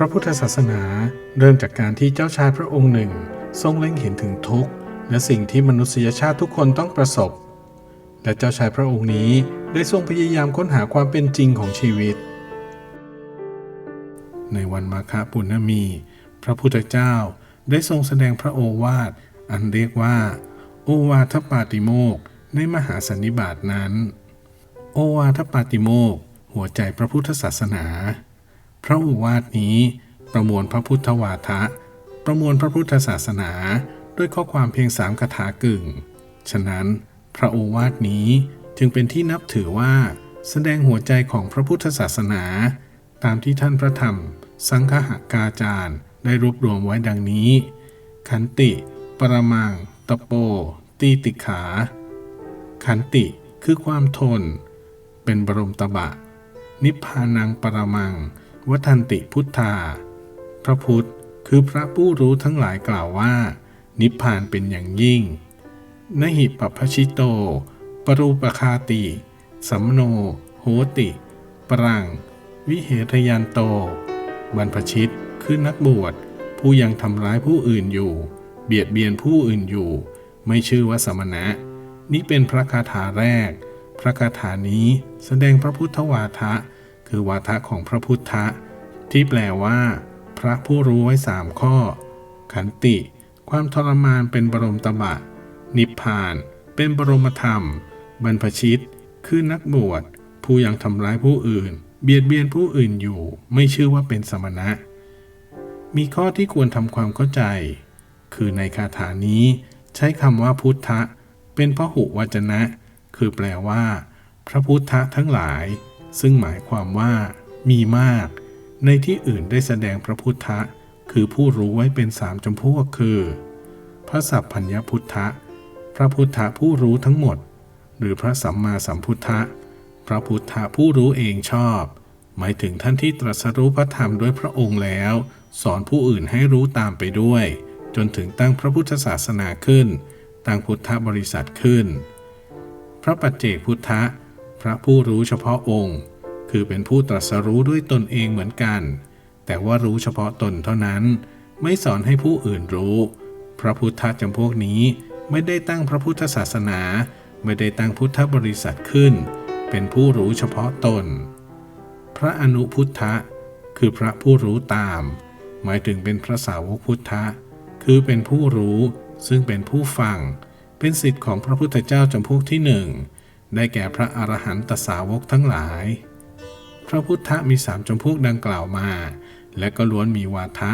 ระพุทธศาสนาเริ่มจากการที่เจ้าชายพระองค์หนึ่ง ทรงเล็งเห็นถึงทุกข์และสิ่งที่มนุษยชาติทุกคนต้องประสบ และเจ้าชายพระองค์นี้ได้ทรงพยายามค้นหาความเป็นจริงของชีวิต ในวันมาฆปุณณมี พระพุทธเจ้าได้ทรงแสดงพระโอวาทอันเรียกว่า โอวาทปาติโมกในมหาสันนิบาตนั้น โอวาทปาติโมกหัวใจพระพุทธศาสนา พระโอวาทนี้ ประมวลพระพุทธวาทะ ประมวลพระพุทธศาสนา ด้วยข้อความเพียงสามคาถากึ่ง ฉะนั้น พระโอวาทนี้จึงเป็นที่นับถือว่า แสดงหัวใจของพระพุทธศาสนา ตามที่ท่านพระธรรม สังฆหากาจารย์ได้รวบรวมไว้ดังนี้ ขันติ ปรมังตะโป ตีติขา ขันติคือความทน เป็นบรมตบะ นิพพานังปรมัง วัฏันติพุทธา พระพุทธคือพระผู้รู้ทั้งหลายกล่าวว่า นิพพานเป็นอย่างยิ่ง นหิปปชิโต ปรูปคาติ สัมโน โหติ ปรัง วิเหทยันโต บรรพชิตคือนักบวช ผู้ยังทำร้ายผู้อื่นอยู่ เบียดเบียนผู้อื่นอยู่ ไม่ชื่อว่าสมณะ นี่เป็นพระคาถาแรก พระคาถานี้แสดงพระพุทธวาทะ คือวาทะของพระพุทธะ ที่แปลว่า พระผู้รู้ไว้สามข้อ ขันติ ความทรมานเป็นบรมตบะ นิพพาน เป็นบรมธรรม บรรพชิต คือนักบวช ผู้ยังทำร้ายผู้อื่น เบียดเบียนผู้อื่นอยู่ ไม่ชื่อว่าเป็นสมณะ มีข้อที่ควรทำความเข้าใจ คือในคาถานี้ ใช้คำว่าพุทธะ เป็นพหุวจนะ คือแปลว่า พระพุทธะทั้งหลาย ซึ่งหมายความว่ามีมาก ในที่อื่นได้แสดงพระพุทธะ คือผู้รู้ไว้เป็นสามจำพวกคือ พระสัพพัญญพุทธะ พระพุทธะผู้รู้ทั้งหมด หรือพระสัมมาสัมพุทธะ พระพุทธะผู้รู้เองชอบ หมายถึงท่านที่ตรัสรู้พระธรรมด้วยพระองค์แล้ว สอนผู้อื่นให้รู้ตามไปด้วย จนถึงตั้งพระพุทธศาสนาขึ้น ตั้งพุทธบริษัทขึ้น พระปัจเจกพุทธะ พระผู้รู้เฉพาะองค์ คือเป็นผู้ตรัสรู้ด้วยตนเองเหมือนกัน แต่ว่ารู้เฉพาะตนเท่านั้น ไม่สอนให้ผู้อื่นรู้ พระพุทธจำพวกนี้ไม่ได้ตั้งพระพุทธศาสนา ไม่ได้ตั้งพุทธบริษัทขึ้น เป็นผู้รู้เฉพาะตน พระอนุพุทธะคือพระผู้รู้ตาม หมายถึงเป็นพระสาวกพุทธะ คือเป็นผู้รู้ซึ่งเป็นผู้ฟัง เป็นสิทธิ์ของพระพุทธเจ้าจำพวกที่หนึ่ง ได้แก่พระอรหันตสาวกทั้งหลาย พระพุทธมีสามจำพวกดังกล่าวมา และก็ล้วนมีวาทะ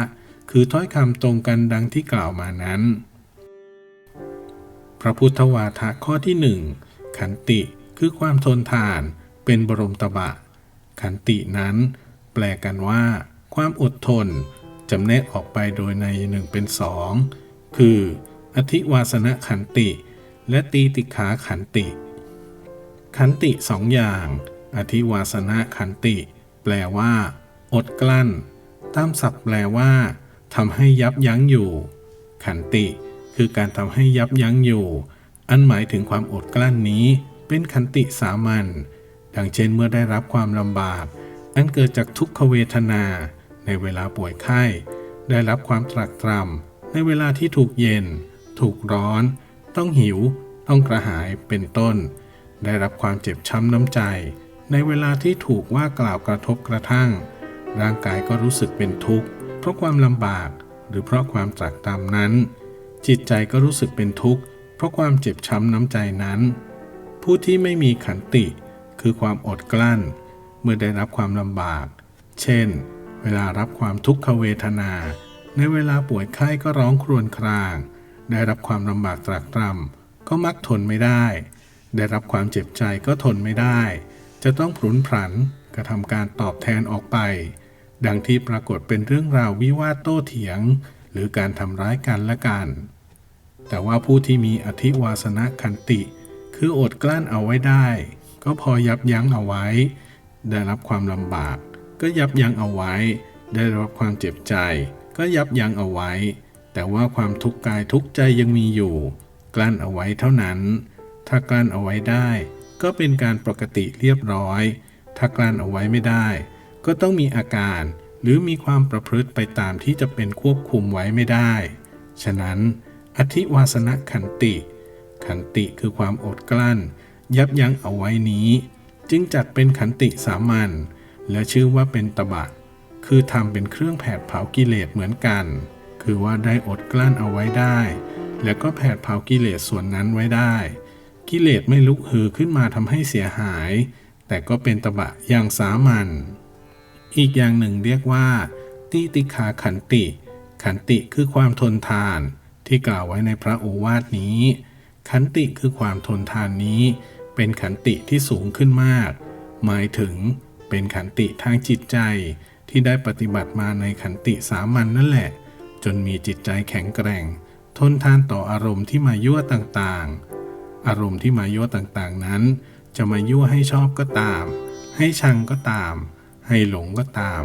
คือถ้อยคำตรงกันดังที่กล่าวมานั้น พระพุทธวาทะข้อที่หนึ่งขันติคือความทนทานเป็นบรมตบะ ขันตินั้น แปลกันว่า ความอดทนจำแนกออกไปโดยในหนึ่งเป็นสองคือ อธิวาสนขันติ และตีติขาขันติ ขันติสองอย่าง อธิวาสนะขันติ แปลว่า อดกลั้น ตามศัพท์แปลว่าทำให้ยับยั้งอยู่ ขันติ คือการทำให้ยับยั้งอยู่ อันหมายถึงความอดกลั้นนี้ เป็นขันติสามัญดังเช่นเมื่อได้รับความลำบาก อันเกิดจากทุกขเวทนา ในเวลาป่วยไข้ ได้รับความตรากตรำในเวลาที่ถูกเย็น ถูกร้อน ต้องหิว ต้องกระหายเป็นต้น ได้รับความเจ็บช้ำน้ำใจ ในเวลาที่ถูกว่ากล่าวกระทบกระทั่ง ร่างกายก็รู้สึกเป็นทุกข์เพราะความลำบากหรือเพราะความตรากตรำนั้น จิตใจก็รู้สึกเป็นทุกข์เพราะความเจ็บช้ำน้ำใจนั้น ผู้ที่ไม่มีขันติ คือความอดกลั้น เมื่อได้รับความลำบาก เช่น เวลารับความทุกขเวทนา ในเวลาป่วยไข้ก็ร้องครวญคราง ได้รับความลำบากตรากตรำก็มักทนไม่ได้ ได้รับความเจ็บใจก็ทนไม่ได้ จะต้องผุนผันกระทำการตอบแทนออกไป ดังที่ปรากฏเป็นเรื่องราววิวาทโต้เถียง หรือการทำร้ายกันและกัน แต่ว่าผู้ที่มีอธิวาสนะขันติ คืออดกลั้นเอาไว้ได้ ก็พอยับยั้งเอาไว้ ได้รับความลำบาก ก็ยับยั้งเอาไว้ ได้รับความเจ็บใจ ก็ยับยั้งเอาไว้ แต่ว่าความทุกข์กายทุกข์ใจยังมีอยู่ กลั้นเอาไว้เท่านั้น ถ้ากลั้นเอาไว้ได้ ก็เป็นการปกติเรียบร้อย ถ้ากลั้นเอาไว้ไม่ได้ ก็ต้องมีอาการหรือมีความประพฤติไปตามที่จะเป็นควบคุมไว้ไม่ได้ ฉะนั้น อธิวาสนขันติ ขันติคือความอดกลั้น ยับยั้งเอาไว้นี้ จึงจัดเป็นขันติสามัญและชื่อว่าเป็นตบะ คือทำเป็นเครื่องแผดเผากิเลสเหมือนกัน คือว่าได้อดกลั้นเอาไว้ได้ แล้วก็แผดเผากิเลสส่วนนั้นไว้ได้ กิเลสไม่ลุกฮือขึ้นมาทำให้เสียหาย แต่ก็เป็นตบะอย่างสามัญอีกอย่างหนึ่งเรียกว่า ติติขาขันติ ขันติคือความทนทานที่กล่าวไว้ในพระโอวาทนี้ ขันติคือความทนทานนี้ เป็นขันติที่สูงขึ้นมาก หมายถึงเป็นขันติทางจิตใจที่ได้ปฏิบัติมาในขันติสามัญนนั่นแหละ จนมีจิตใจแข็งแกร่ง ทนทานต่ออารมณ์ที่มายั่วต่างๆ อารมณ์ที่มายั่วต่างๆนั้น จะมายั่วให้ชอบก็ตาม ให้ชังก็ตาม ให้หลงก็ตาม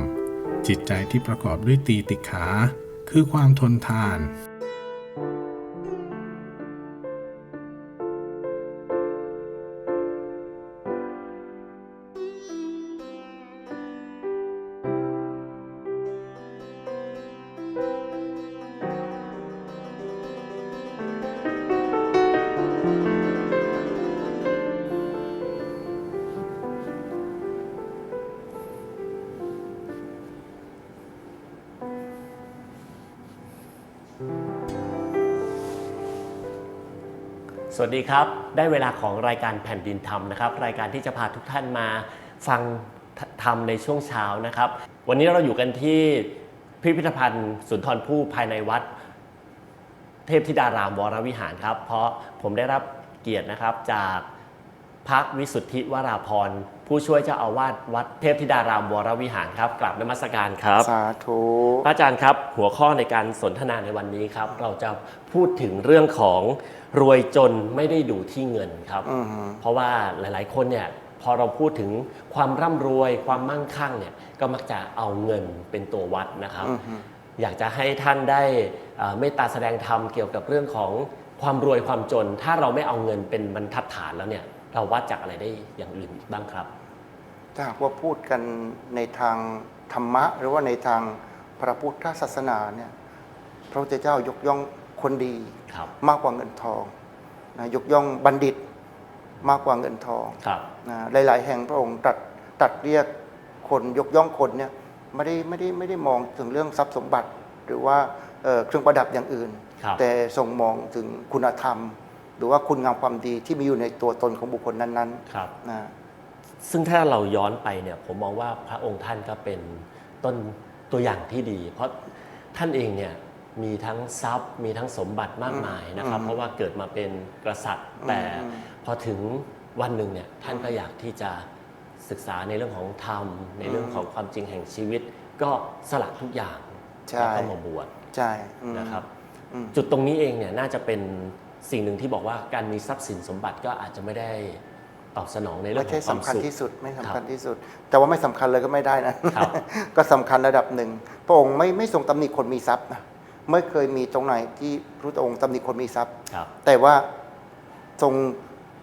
จิตใจที่ประกอบด้วยตีติขา คือความทนทาน ดีครับ ได้เวลาของรายการแผ่นดินธรรมนะครับ รายการที่จะพาทุกท่านมาฟังธรรมในช่วงเช้านะครับ วันนี้เราอยู่กันที่พิพิธภัณฑ์สุนทรภู่ภายในวัด เทพธิดารามวรวิหารครับ เพราะผมได้รับเกียรตินะครับจากพระวิสุทธิวราพร ผู้ช่วยเจ้าอาวาสวัดเทพธิดารามวรวิหารครับกราบนมัสการครับสาธุพระอาจารย์ครับหัวข้อในการสนทนาในวันนี้ครับ เราจะพูดถึงเรื่องของรวยจนไม่ได้ดูที่เงินครับอือฮึเพราะว่าหลาย ๆ คนเนี่ยพอเราพูดถึงความร่ำรวยความมั่งคั่งเนี่ยก็มักจะเอาเงินเป็นตัววัดนะครับอือฮึอยากจะให้ท่านได้เอ่อเมตตาแสดงธรรมเกี่ยวกับเรื่องของความรวยความจน ถ้าเราไม่เอาเงินเป็นบรรทัดฐานแล้วเนี่ยเราวัดจากอะไรได้อย่างอื่นอีกบ้างครับ ถ้าหากว่าพูดกันในทางธรรมะ หรือว่าในทางพระพุทธศาสนาเนี่ยพระพุทธเจ้ายกย่องคนดีครับ มากกว่าเงินทองนะยกย่องบัณฑิตมากกว่าเงินทองครับนะหลาย ๆ แห่งพระองค์ตรัสตรัสเรียกคนยกย่องคนเนี่ยไม่ได้ไม่ได้ไม่ได้มองถึงเรื่องทรัพย์สมบัติ หรือว่าเอ่อเครื่องประดับอย่างอื่นครับแต่ทรงมองถึงคุณธรรม หรือว่าคุณงามความดีที่มีอยู่ในตัวตนของบุคคลนั้นครับๆนะ ซึ่งถ้าเราย้อนไปเนี่ยผมมองว่าพระองค์ท่านก็เป็นต้นตัวอย่างที่ดี เพราะท่านเองเนี่ยมีทั้งทรัพย์ มีทั้งสมบัติมากมายนะครับอืมเพราะว่าเกิดมาเป็นกษัตริย์ แต่อืมพอถึงวันหนึ่งเนี่ยท่านก็อยากที่จะศึกษาในเรื่องของธรรม ในเรื่องของความจริงแห่งชีวิต ก็สละทุกอย่างใช่แล้วก็มาบวชใช่อืมนะครับอืมจุดตรงนี้เองเนี่ยน่าจะเป็นสิ่งหนึ่งที่บอกว่าการมีทรัพย์สินสมบัติก็อาจจะไม่ได้ ตอบสนองในเรื่อไม่งขใช่องความสำคัญสุข ที่สุดไม่สำคัญครับที่สุด แต่ว่าไม่สำคัญเลยก็ไม่ได้นะ ครับ ก็สำคัญระดับหนึ่งพระองค์ไม่ไม่ทรงตำหนิคนมีทรัพย์นะไม่เคยมีตรงไหนที่พระพุทธองค์ตำหนิคนมีทรัพย์ ครับ แต่ว่าทรง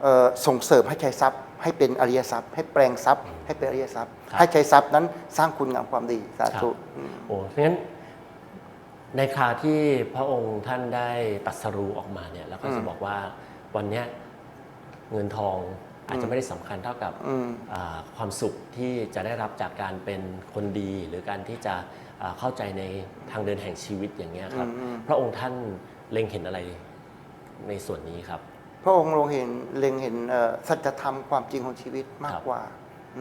เอ่อส่งเสริมให้ใช้ทรัพย์ ให้เป็นอริยทรัพย์ ให้แปลงทรัพย์ ให้เป็นอริยทรัพย์ ครับให้ใช้ทรัพย์นั้นสร้างคุณงามความดีสาธุครับ อืม โอ้เพราะฉะนั้นในคราวที่พระองค์ท่านได้ตรัสรู้ออกมาเนี่ยแล้วก็จะบอกว่าวันเนี้ยเงินทอง อาจจะไม่ได้สำคัญเท่ากับอืมอ่าความสุขที่จะได้รับจากการเป็นคนดี หรือการที่จะอ่าเข้าใจในทางเดินแห่งชีวิตอย่างเงี้ยครับอืมอืมพระองค์ท่านเล็งเห็นอะไรในส่วนนี้ครับ พระองค์ทรงเห็นเล็งเห็นเอ่อสัจธรรมความจริงของชีวิตมากครับกว่า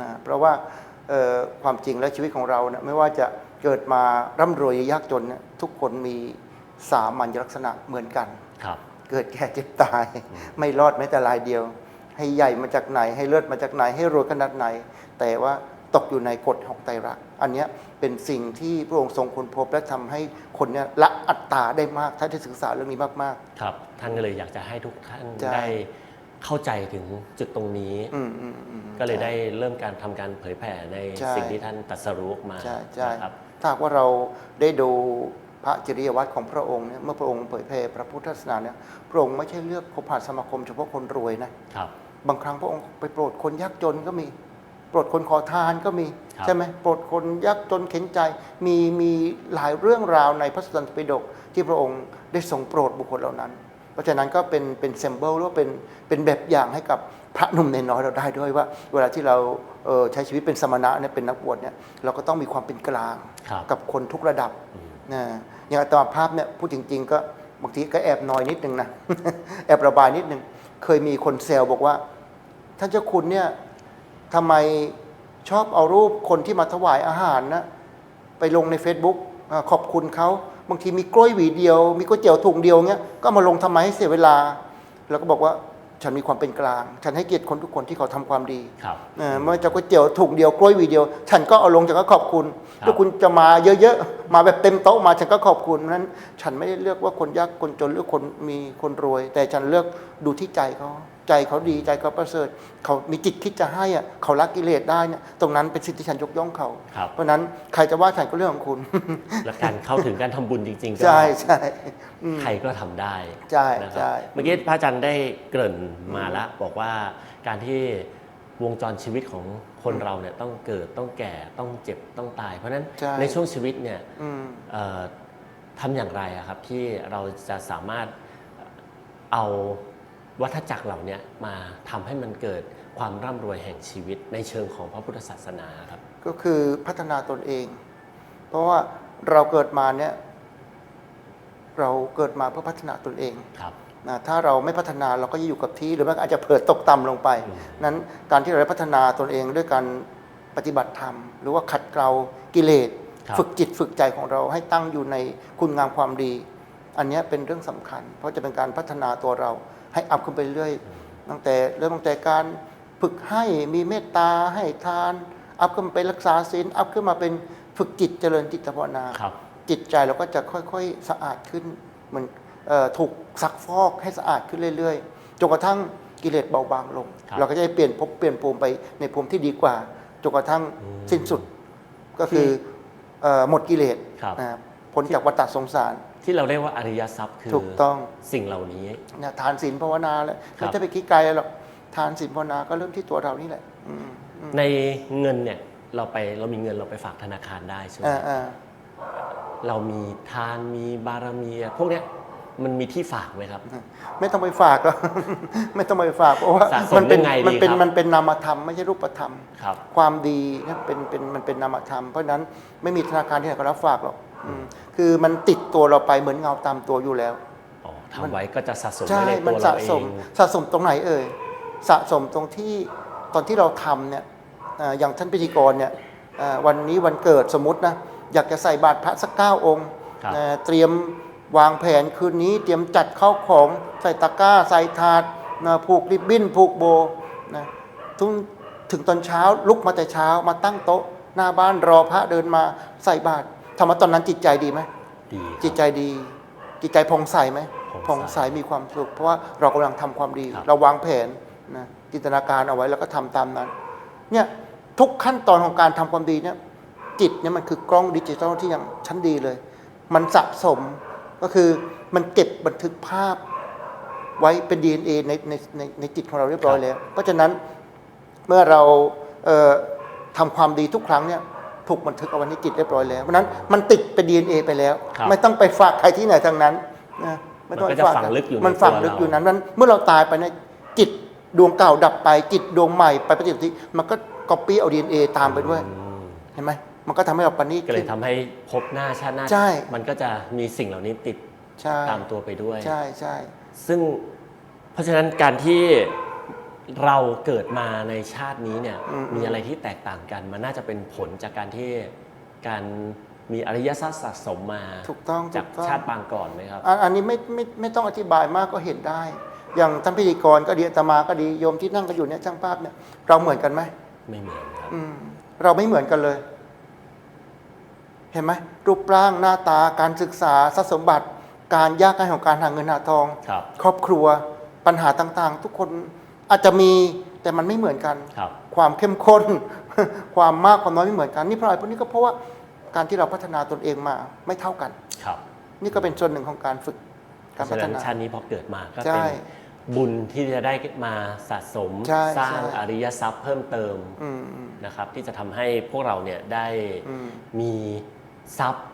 นะเพราะว่าเอ่อความจริงและชีวิตของเราเนี่ยไม่ว่าจะเกิดมาร่ำรวยยากจนเนี่ยทุกคนมีสามัญลักษณะเหมือนกันครับเกิดแก่เจ็บตาย ไม่รอดแม้แต่รายเดียว ให้ใหญ่มาจากไหน ให้เลิศมาจากไหน ให้รวยขนาดไหน แต่ว่าตกอยู่ในกฎของไตรลักษณ์อันเนี้ยเป็นสิ่งที่พระองค์ทรงค้นพบและทำให้คนเนี่ยละอัตตาได้มากถ้าได้ศึกษาเรื่องนี้มากครับ ท่านก็เลยอยากจะให้ทุกท่านใช่ได้เข้าใจถึงจุดตรงนี้ๆอืมอืมอืมก็เลยใช่ได้เริ่มการทำการเผยแผ่ในใช่สิ่งที่ท่านตรัสรู้ออกมาใช่ใช่นะครับถ้าหากว่าเราได้ดูพระจริยวัตรของพระองค์เนี่ยเมื่อพระองค์เผยแผ่พระพุทธศาสนาเนี่ยพระองค์ไม่ใช่เลือกคบหาสมาคมเฉพาะคนรวยนะครับ บางครั้งพระองค์ไปโปรดคนยากจนก็มี โปรดคนขอทานก็มีครับใช่ไหมโปรดคนยากจนเข็นใจมีมีหลายเรื่องราวในพระสุตตันตปิฎกที่พระองค์ได้ทรงโปรดบุคคลเหล่านั้น เพราะฉะนั้นก็เป็นเป็นเซมเบิลหรือว่าเป็นเป็นแบบอย่างให้กับพระหนุ่มเนนน้อยเราได้ด้วยว่า เวลาที่เราเอ่อใช้ชีวิตเป็นสมณะเนี่ยเป็นนักบวชเนี่ยเราก็ต้องมีความเป็นกลางครับกับคนทุกระดับนะอย่างอาตมาภาพเนี่ยพูดจริง ๆ ก็บางทีก็แอบน้อยนิดนึงนะแอบระบายนิดนึง เคยมีคนเซวบอกว่าท่านเจ้าคุณเนี่ยทำไมชอบเอารูปคนที่มาถวายอาหารนะไปลงใน Facebook ขอบคุณเขาบางทีมีกล้วยหวีเดียว มีก๋วยเตี๋ยวถุงเดียวเงี้ยก็มาลงทำไมให้เสียเวลา แล้วก็บอกว่า ฉันมีความเป็นกลาง ฉันให้เกียรติคนทุกคนที่เขาทำความดีครับเออไม่ว่าจะก๋วยเตี๋ยวถุงเดียวกล้วยหวีเดียว ฉันก็เอาลงฉันก็ขอบคุณครับถ้าคุณจะมาเยอะๆ มาแบบเต็มโต๊ะมาฉันก็ขอบคุณเพราะฉะนั้น ฉันไม่ได้เลือกว่าคนยากคนจนหรือคนมีคนรวย แต่ฉันเลือกดูที่ใจเขา ใจเขาดีใจเขาประเสริฐเขามีจิตคิดจะให้อะเขาละกิเลสได้เนี่ยตรงนั้นเป็นสิ่งที่ฉันยกย่องเขา ครับเพราะฉะนั้นใครจะว่าฉันก็เรื่องของคุณ และการเข้าถึงการทำบุญจริง ๆ ก็ใช่ใช่อืม ใครก็ทำได้ใช่นะคใช่รับเมื่อกี้พระอาจารย์ได้เกริ่นมาแล้วบอกว่าการที่วงจรชีวิตของคนเราเนี่ยต้องเกิดต้องแก่ต้องเจ็บต้องตาย เพราะฉะนั้นใช่ ในช่วงชีวิตเนี่ย อืม เอ่อทำอย่างไรอะครับที่เราจะสามารถเอา วัฏจักรเหล่าเนี้ยมาทำให้มันเกิดความร่ำรวยแห่งชีวิตในเชิงของพระพุทธศาสนาครับ ก็คือพัฒนาตนเอง เพราะว่าเราเกิดมาเนี่ยเราเกิดมาเพื่อพัฒนาตนเองครับนะถ้าเราไม่พัฒนาเราก็จะอยู่กับที่หรือแม้อาจจะเผลอตกต่ำลงไปอืมนั้นการที่เราได้พัฒนาตนเองด้วยการปฏิบัติธรรม หรือว่าขัดเกลากิเลสครับฝึกจิตฝึกใจของเราให้ตั้งอยู่ในคุณงามความดี อันเนี้ยเป็นเรื่องสำคัญ เพราะจะเป็นการพัฒนาตัวเรา ให้อัพขึ้นไปเรื่อยตั้งแต่เริ่มตั้งแต่การฝึกให้มีเมตตาให้ทาน อัพขึ้นมาเป็นรักษาศีลอัพขึ้นมาเป็นฝึกจิตเจริญจิตภาวนาครับจิตใจเราก็จะค่อยๆสะอาดขึ้นเหมือนเออถูกซักฟอกให้สะอาดขึ้นเรื่อยๆจนกระทั่งกิเลสเบาบางลงครับเราก็จะได้เปลี่ยนภพเปลี่ยนภูมิไปในภูมิที่ดีกว่าจนกระทั่งอืมสิ้นสุดก็คือเอ่อหมดกิเลสครับนะครับพ้นจากวัฏสงสาร ที่เราเรียกว่าอริยทรัพย์คือถูกต้อง สิ่งเหล่านี้นะทานศีลภาวนาแล้วครับไม่ต้องไปคิดไกลหรอกทานศีลภาวนาก็เริ่มที่ตัวเรานี่แหละอืมในเงินเนี่ยเราไปเรามีเงินเราไปฝากธนาคารได้ใช่ไหมอ่าอ่าเรามีทานมีบารมีอะพวกเนี้ยมันมีที่ฝากไหมครับ ไม่ต้องไปฝากหรอกไม่ต้องไปฝากเพราะว่าสะสมมันเป็นยังไงดีมันเป็นครับมันเป็นนามธรรมไม่ใช่รูปธรรมครับความดีเนี่ยเป็นเป็นมันเป็นนามธรรม เพราะฉะนั้นไม่มีธนาคารที่ไหนก็รับฝากหรอกอืม คือมันติดตัวเราไปเหมือนเงาตามตัวอยู่แล้วอ๋อทำไว้ก็จะสะสมใช่ไว้ในมัตัวสะเราเอสมงสะสมตรงไหนเอ่ยสะสมตรงที่ตอนที่เราทำเนี่ยเอ่ออย่างท่านพิธีกรเนี่ยเอ่อวันนี้วันเกิดสมมตินะอยากจะใส่บาตรพระสักเก้าองค์ครับเอ่อเตรียมวางแผนคืนนี้เตรียมจัดเข้าวของใส่ตะกร้าใส่ถาดนะผูกริบบิ้นผูกโบนะทุงถึงตอนเช้าลุกมาแต่เช้ามาตั้งโต๊ะ หน้าบ้านรอพระเดินมาใส่บาตร ทำมาตอนนั้นจิตใจดีไหมดีครับ จิตใจดี จิตใจผ่องใสไหมผ่องใสผ่องใสมีความสุข เพราะว่าเรากำลังทำความดี ครับ เราวางแผนนะจินตนาการเอาไว้แล้วก็ทำตามนั้น เนี่ยทุกขั้นตอนของการทำความดีเนี่ย จิตเนี่ยมันคือกล้องดิจิทัลที่ยังชั้นดีเลย มันสะสมก็คือมันเก็บบันทึกภาพไว้เป็น DNA ในในในในจิตของเราเรียบร้อยแล้ว เพราะฉะนั้นเมื่อเราเอ่อทำความดีทุกครั้งเนี่ย ถูกบันทึกเอาไว้ในจิตเรียบร้อยแล้วเพราะฉะนั้นมันติดเป็น DNA ไปแล้ว ครับไม่ต้องไปฝากใครที่ไหนทั้งนั้นนะไม่ต้องมันไปก็จะฝากฝังลึกอยู่ในมันฝังตัวลึกอยู่เรานั้นนั้นเมื่อเราตายไปเนยจิตดวงเก่าดับไปจิตดวงใหม่ไปปฏิสนธิมันก็ก๊อปปี้เอา DNA ตามไปด้วยอืมเห็นไหมมันก็ทำให้เราปณีตก็เลยขึ้นทำให้พบหน้าชาติหน้า ใช่ มันก็จะมีสิ่งเหล่านี้ติดใช่ตามตัวไปด้วย ใช่ใช่ ซึ่งเพราะฉะนั้นการที่ เราเกิดมาในชาตินี้เนี่ยมีอะไรที่แตกต่างกัน มันน่าจะเป็นผลจากการที่การมีอริยสัจสะสมมาถูกต้องจากถูกต้อง ชาติปางก่อนไหมครับ อันอันนี้ไม่ไม่ไม่ต้องอธิบายมากก็เห็นได้ อย่างท่านพิธีกรก็ดีอาตมาก็ดีโยมที่นั่งกันอยู่เนี่ยช่างภาพเนี่ยเราเหมือนกันไหมไม่เหมือนครับ อืม เราไม่เหมือนกันเลย เห็นไหมรูปร่างหน้าตาการศึกษาทรัพย์สมบัติ การยากง่ายของการหาเงินหาทอง ครับ ครอบครัวปัญหาต่างๆ ทุกคน อาจจะมีแต่มันไม่เหมือนกัน ครับความเข้มข้น ความมากความน้อยไม่เหมือนกัน นี่เพราะอะไรเพราะนี่ก็เพราะว่าการที่เราพัฒนาตนเองมาไม่เท่ากัน ครับนี่ก็เป็นส่วนหนึ่งของการฝึกเพการราะพัฉะฒนั้นนา ชาตินี้พอเกิดมาก็ใช่เป็นบุญที่จะได้มาสะสมใช่สร้างใช่ อริยทรัพย์เพิ่มเติมอืมอืม นะครับ ที่จะทำให้พวกเราเนี่ยได้อืม มีทรัพย์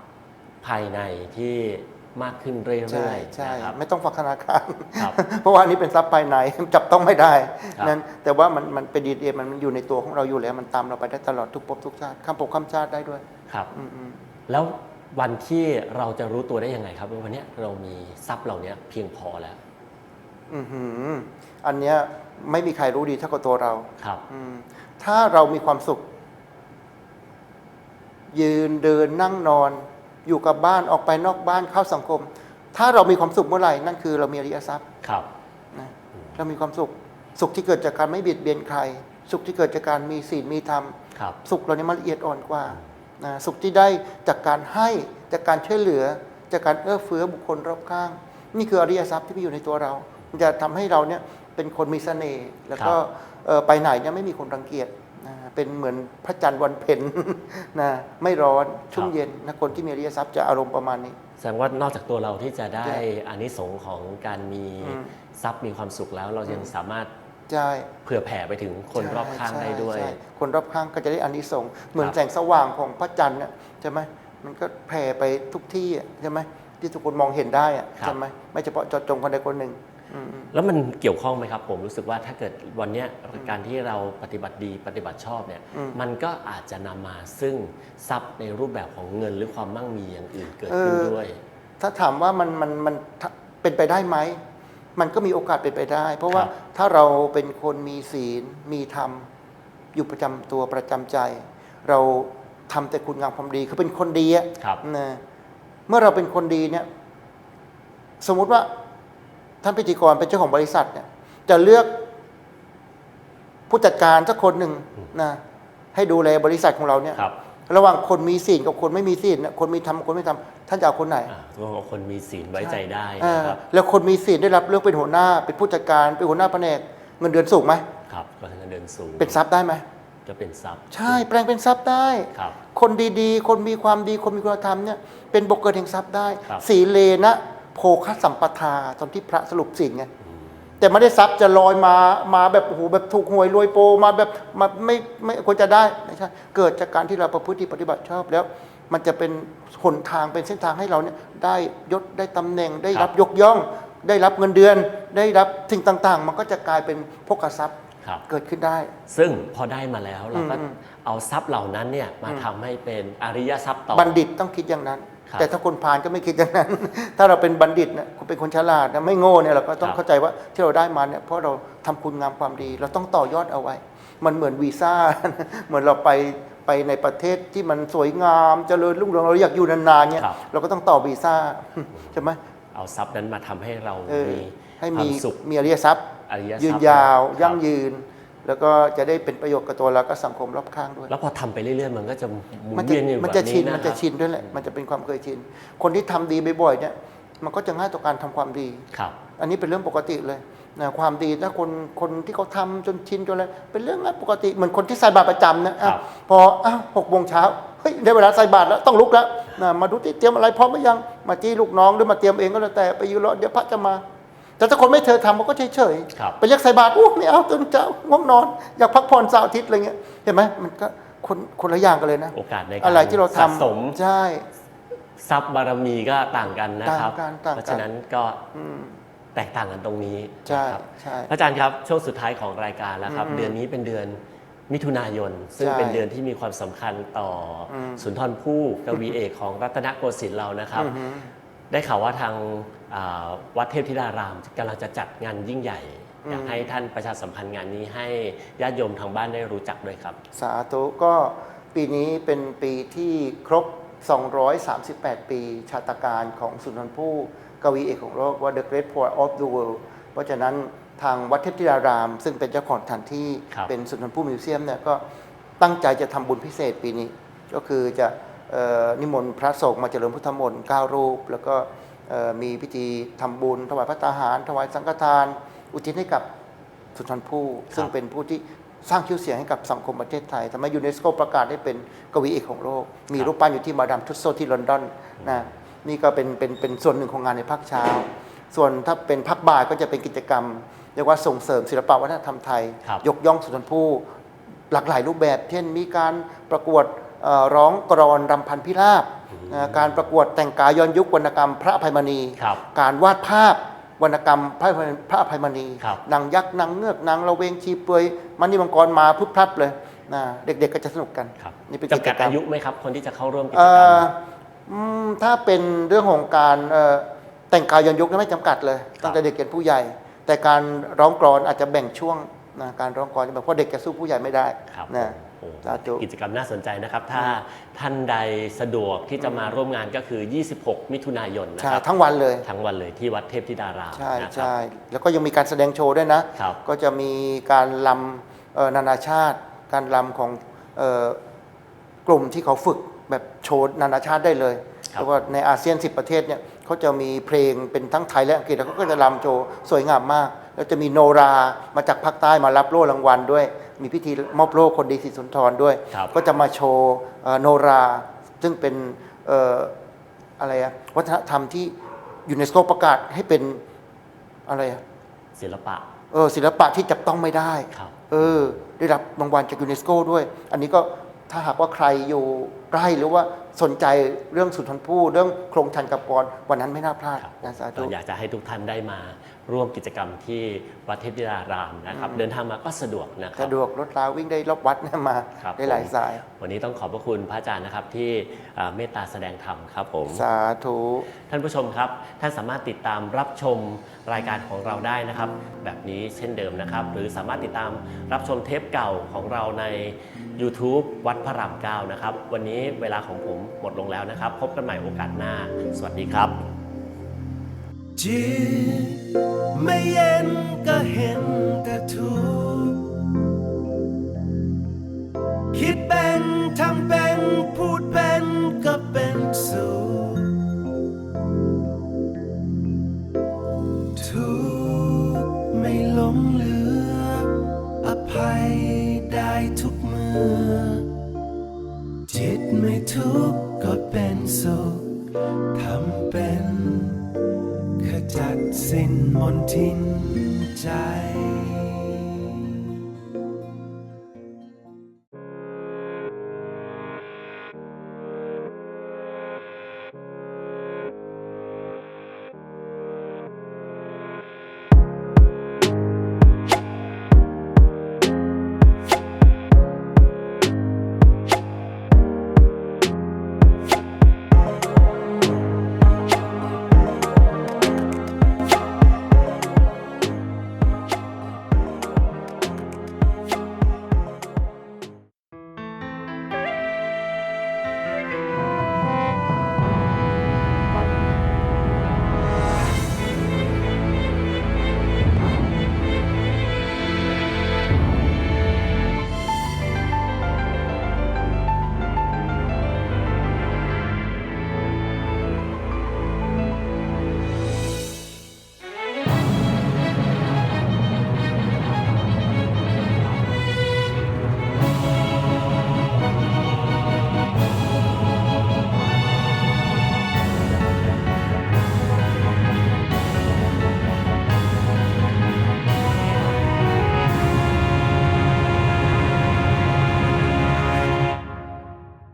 ภายในที่ มากขึ้นเรื่ใช่อยใช่ๆนะครับ ไม่ต้องฝากธนาคาร ครับเพราะว่าอันนี้เป็นทรัพย์ภายใน จับต้องไม่ได้ครับ นั้นแต่ว่ามันมันเป็นดีเอมันมันอยู่ในตัวของเราอยู่แล้ว มันตามเราไปได้ตลอดทุกภพทุกชาติข้ามภพข้ามชาติได้ด้วยครับ อืมอืม แล้ววันที่เราจะรู้ตัวได้ยังไงครับว่าวันเนี้ยเรามีทรัพย์เหล่านี้เพียงพอแล้วอือหืออันเนี้ยไม่มีใครรู้ดีเท่ากับตัวเรา ครับ อืมถ้าเรามีความสุข ยืนเดินนั่งนอน อยู่กับบ้านออกไปนอกบ้านเข้าสังคม ถ้าเรามีความสุขเมื่อไหร่นั่นคือเรามีอริยทรัพย์ครับนะเรามีความสุขสุขที่เกิดจากการไม่เบียดเบียนใคร สุขที่เกิดจากการมีศีลมีธรรมครับสุขเราเนี่ยมันละเอียดอ่อนกว่านะสุขที่ได้จากการให้จากการช่วยเหลือ จากการเอื้อเฟื้อบุคคลรอบข้าง นี่คืออริยทรัพย์ที่มีอยู่ในตัวเรา มันจะทำให้เราเนี่ยเป็นคนมีเสน่ห์แล้วก็เอ่อไปไหนเนี่ยไม่มีคนรังเกียจ นะเป็นเหมือนพระจันทร์วันเพ็ญนะไม่ร้อนชุ่มเย็นนะคนที่มีอริยทรัพย์จะอารมณ์ประมาณนี้ แสดงว่านอกจากตัวเราที่จะได้ใช่อานิสงส์ของการมีอืมทรัพย์มีความสุขแล้วเรายังสามารถใช่เผื่อแผ่ไปถึงคนรอบข้างใช่ได้ด้วยใช่คนรอบข้างก็จะได้อานิสงส์เหมือนครับแสงสว่างของพระจันทร์เนี่ยใช่ไหมมันก็แผ่ไปทุกที่อะใช่ไหมที่ทุกคนมองเห็นได้อะใช่ไหมไม่เฉพาะเจาะจงคนใดคนหนึ่งอืมอืม แล้วมันเกี่ยวข้องไหมครับ ผมรู้สึกว่าถ้าเกิดวันเนี้ยการที่เราปฏิบัติดีปฏิบัติชอบเนี่ยอืมมันก็อาจจะนำมาซึ่งทรัพย์ในรูปแบบของเงินหรือความมั่งมีอย่างอื่นเกิดขึ้นเออด้วย ถ้าถามว่ามันมันมันเป็นไปได้ไหมมันก็มีโอกาสเป็นไปได้ เพราะว่าครับถ้าเราเป็นคนมีศีลมีธรรม อยู่ประจำตัวประจำใจ เราทำแต่คุณงามความดีคือเป็นคนดีอะครับนะเมื่อเราเป็นคนดีเนี่ย สมมุติว่า ท่านพิธีกรเป็นเจ้าของบริษัทเนี่ย จะเลือกผู้จัดการสักคนหนึ่งนะให้ดูแลบริษัทของเราเนี่ยครับ ระหว่างคนมีศีลกับคนไม่มีศีลเนี่ยคนมีธรรมกับคนไม่ทำท่านจะเอาคนไหน อ่าตัวคนมีศีลไว้ใจได้อ่านะครับแล้วคนมีศีลได้รับเลือกเป็นหัวหน้า เป็นผู้จัดการเป็นหัวหน้าแผนกเงินเดือนสูงไหมครับก็เงินเดือนสูงเป็นทรัพย์ได้ไหมจะเป็นทรัพย์ใช่แปลงเป็นทรัพย์ได้ ครับ คนดีๆ คนมีความดีคนมีคุณธรรมเนี่ยเป็นบกเกิดแห่งทรัพย์ได้ ครับ สีเลนะ โภคสัมปทาตอนที่พระสรุปสิ่งไงแต่ไม่ได้ทรัพย์จะลอยมามาแบบโอ้โหแบบถูกหวยรวยโปรมาแบบมาไม่ไม่ควรจะได้ไม่ใช่เกิดจากการที่เราประพฤติปฏิบัติชอบแล้ว มันจะเป็นหนทางเป็นเส้นทางให้เราเนี่ยได้ยศได้ตำแหน่ง ได้รับยกย่อง ได้รับเงินเดือน ได้รับสิ่งต่าง ๆ มันก็จะกลายเป็นพกทรัพย์ครับเกิดขึ้นได้ ซึ่งพอได้มาแล้วเราก็อืมเอาทรัพย์เหล่านั้นเนี่ยมาทำให้เป็นอริยทรัพย์ต่อบัณฑิตต้องคิดอย่างนั้นครับ แต่ถ้าคนพาลก็ไม่คิดอย่างนั้น ถ้าเราเป็นบัณฑิตเนี่ยเป็นคนฉลาดนะไม่โง่เนี่ยเราก็ต้องครับเข้าใจว่าที่เราได้มาเนี่ยเพราะเราทำคุณงามความดี เราต้องต่อยอดเอาไว้ มันเหมือนวีซ่า เหมือนเราไปไปในประเทศที่มันสวยงามเจริญรุ่งเรืองเราอยากอยู่นานๆเนี่ยครับเราก็ต้องต่อวีซ่าใช่ไหมเอาทรัพย์นั้นมาทำให้เราเออมีให้ความีมสุขมีอริยทรัพย์อริยทรัพย์ยืนยาวครับยั่งยืน แล้วก็จะได้เป็นประโยชน์กับตัวเราก็สังคมรอบข้างด้วย แล้วพอทำไปเรื่อยๆ มันก็จะหมุมันนจะเวียนอยู่มันแบบจะชินี้นนะมันคจะรับชินด้วยแหละมันจะเป็นความเคยชิน คนที่ทำดีบ่อยๆเนี่ยมันก็จะง่ายต่อการทำความดีครับ อันนี้เป็นเรื่องปกติเลยนะความดีถ้าคนคนที่เขาทำจนชินจนอะไรเป็นเรื่องง่ายปกติเหมือนคนที่ใส่บาตรประจำนะอะครับพออ้าวหกโมงเช้าเฮ้ยได้เวลาใส่บาตรแล้วต้องลุกแล้วนะมาดูที่เตรียมอะไรพร้อมหรือยังมาจี้ลูกน้องหรือมาเตรียมเองก็แล้วแต่ไปยืนรอเดี๋ยวพระจะมา แต่ถ้าคนไม่เธอทำมันก็เฉยๆครับไปเรียกใส่บาตรโอ้ไม่เอาตื่นเช้าง่วงนอน อยากพักผ่อนเสาร์อาทิตย์อะไรเงี้ยเห็นไหมมันก็คนคนละอย่างกันเลยนะ โอกาสในการอะไรที่เราทำสะสมใช่ทรัพย์บารมีก็ต่างกันนะครับต่างกันต่างกันเพราะฉะนั้นก็อืมแตกต่างกันตรงนี้ใช่นะครับใช่อาจารย์ครับช่วงสุดท้ายของรายการแล้วครับอืมเดือนนี้เป็นเดือนมิถุนายน ซึ่งใช่เป็นเดือนที่มีความสำคัญต่ออมสุนทรภู่กวีเอกของรัตนโกสินทร์เรานะครับอือฮึได้ข่าวว่าทางอ่า วัดเทพธิดารามกำลังจะจัดงานยิ่งใหญ่ อยากให้ท่านประชาสัมพันธ์งานนี้ให้ญาติโยมทางบ้านได้รู้จักด้วยครับ สาธุก็ปีนี้เป็นปีที่ครบ 238 ปีชาตการของสุนทรภู่กวีเอกของโลกว่า The Great Poet of the World เพราะฉะนั้นทางวัดเทพธิดาราม ซึ่งเป็นเจ้าของสถานที่ครับเป็นสุนทรภู่มิวเซียมเนี่ยก็ตั้งใจจะทำบุญพิเศษปีนี้ ก็คือจะเอ่อนิมนต์พระสงฆ์มาเจริญพุทธมนต์9รูป แล้วก็เอ่อ มีพิธีทำบุญถวายพระตาหาร ถวายสังฆทาน อุทิศให้กับสุนทรภู่ซึ่งเป็นผู้ที่สร้างชื่อเสียงให้กับสังคมประเทศไทยทำให้ยูเนสโกประกาศให้เป็นกวีเอกของโลก มีรูปปั้นอยู่ที่มาดามทุสโซที่ลอนดอนนะนี่ก็เป็นเป็นเป็นส่วนหนึ่งของงานในภาคเช้า ส่วนถ้าเป็นภาคบ่ายก็จะเป็นกิจกรรมเรียกว่าส่งเสริมศิลปวัฒนธรรมไทยครับยกย่องสุนทรภู่หลากหลายรูปแบบ เช่น มีการประกวดเอ่อร้องกรอนรำพันพิราบเอ่อ การประกวดแต่งกายย้อนยุควรรณกรรมพระอภัยมณีครับการวาดภาพวรรณกรรมพระอภัยพระอภัยมณีครับนางยักษ์นางเงือกนางระเวงชีเปลือยมันนี่มังกรมาพรึบพรับเลยนะเด็กๆก็จะสนุกกันครับนี่เป็นกิจำจกัดกรรมอายุไหมครับคนที่จะเข้าร่วมกิจเอ่กรรมออืมถ้าเป็นเรื่องของการเอ่อแต่งกายย้อนยุคนั้นไม่จำกัดเลยตั้งแต่เด็กจนผู้ใหญ่ แต่การร้องกรอนอาจจะแบ่งช่วงนะการร้องกรอนเพราะเด็กจะสู้ผู้ใหญ่ไม่ได้ครับนะโอ้ สาธุกิจกรรมน่าสนใจนะครับ ถ้าท่านใดสะดวกที่จะมาร่วมงานก็คือ 26 มิถุนายนนะใช่ครับทั้งวันเลย ทั้งวันเลยที่วัดเทพธิดารามใช่นะครับใช่แล้วก็ยังมีการแสดงโชว์ด้วยนะ ครับก็จะมีการลำเอ่อนานาชาติ การลำของเอ่อกลุ่มที่เขาฝึกแบบโชว์นานาชาติได้เลยครับเพราะว่าในอาเซียน 10 ประเทศเนี่ยเขาจะมีเพลงเป็นทั้งไทยและอังกฤษแล้วเขาก็จะลำโชว์สวยงามมาก แล้วจะมีโนรามาจากภาคใต้มารับโล่รางวัลด้วย มีพิธีมอบโล่คนดีศรีสุนทรด้วย ครับก็จะมาโชว์เอ่อโนรา ซึ่งเป็นเอ่ออะไรอะวัฒนธรรมที่ยูเนสโกประกาศให้เป็นอะไรอะศิลปะเออศิลปะที่จับต้องไม่ได้ ครับ เออได้รับรางวัลจากยูเนสโกด้วย อันนี้ก็ถ้าหากว่าใครอยู่ใกล้หรือว่าสนใจเรื่องสุนทรภู่เรื่องโครงชันกับกรวันนั้นไม่น่าพลาดครับนะสาธุเราอยากจะให้ทุกท่านได้มา ร่วมกิจกรรมที่วัดเทพธิดารามนะครับ เดินทางมาก็สะดวกนะครัสะดวกรถราวิ่งได้รอบวัดเนี่ยมาครับได้หลายผม สาย วันนี้ต้องขอบพระคุณพระอาจารย์นะครับที่อ่าเมตตาแสดงธรรมครับผม สาธุ ท่านผู้ชมครับ ท่านสามารถติดตามรับชมรายการของเราได้นะครับ แบบนี้เช่นเดิมนะครับ หรือสามารถติดตามรับชมเทปเก่าของเราใน YouTube วัดพระรามเก้านะครับ วันนี้เวลาของผมหมดลงแล้วนะครับ พบกันใหม่โอกาสหน้า สวัสดีครับ จิตไม่เย็นก็เห็นแต่ทุกข์คิดเป็นทำเป็นพูดเป็นก็เป็นสุขทุกข์ไม่หลงเหลือ อภัยได้ทุกเมื่อ จิตไม่ทุกข์ก็เป็นสุขทำเป็น ขจัดสิ้นมนทินใจ